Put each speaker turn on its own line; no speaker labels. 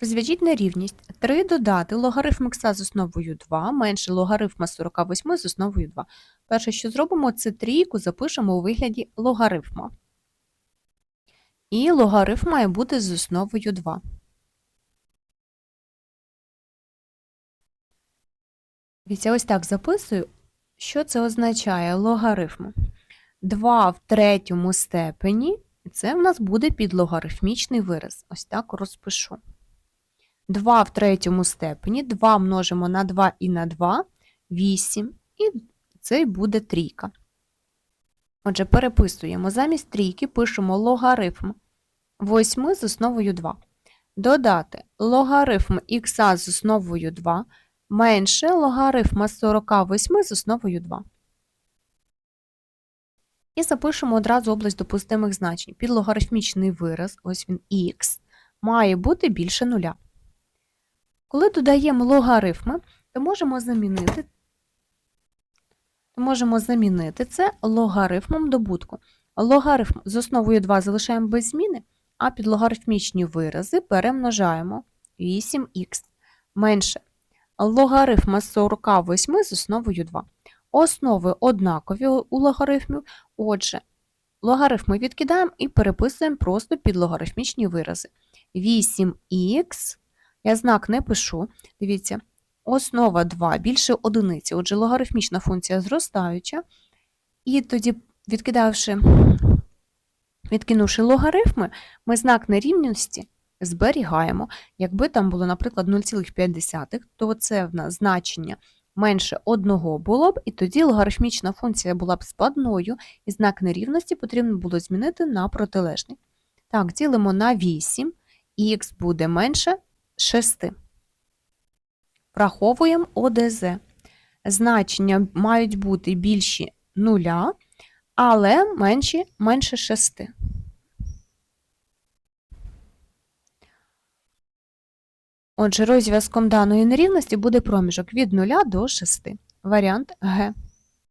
Розв'яжіть нерівність. 3 додати логарифм х з основою 2 менше логарифма 48 з основою 2. Перше, що зробимо, це трійку запишемо у вигляді логарифма. І логарифм має бути з основою 2. Дивіться, ось так записую. Що це означає логарифм? 2 в третьому степені – це в нас буде підлогарифмічний вираз. Ось так розпишу. 2 в третьому степені, 2 множимо на 2 і на 2, 8, і це буде трійка. Отже, переписуємо. Замість трійки пишемо логарифм 8 з основою 2. Додати логарифм х з основою 2 менше логарифма 48 з основою 2. І запишемо одразу область допустимих значень. Підлогарифмічний вираз, ось він х, має бути більше нуля. Коли додаємо логарифми, то можемо замінити, то можемо замінити це логарифмом добутку. Логарифм з основою 2 залишаємо без зміни, а підлогарифмічні вирази перемножаємо 8х менше логарифма 48 з основою 2. Основи однакові у логарифмів, отже, логарифми відкидаємо і переписуємо просто підлогарифмічні вирази. 8х, я знак не пишу, дивіться, основа 2 більше одиниці, отже, логарифмічна функція зростаюча, і тоді, відкидавши, відкинувши логарифми, ми знак нерівності зберігаємо. Якби там було, наприклад, 0,5, то це в нас значення менше 1 було б, і тоді логарифмічна функція була б складною, і знак нерівності потрібно було змінити на протилежний. Так, ділимо на 8, і х буде менше 6. Враховуємо ОДЗ. Значення мають бути більші 0, але менші менше 6. Отже, розв'язком даної нерівності буде проміжок від 0 до 6. Варіант Г.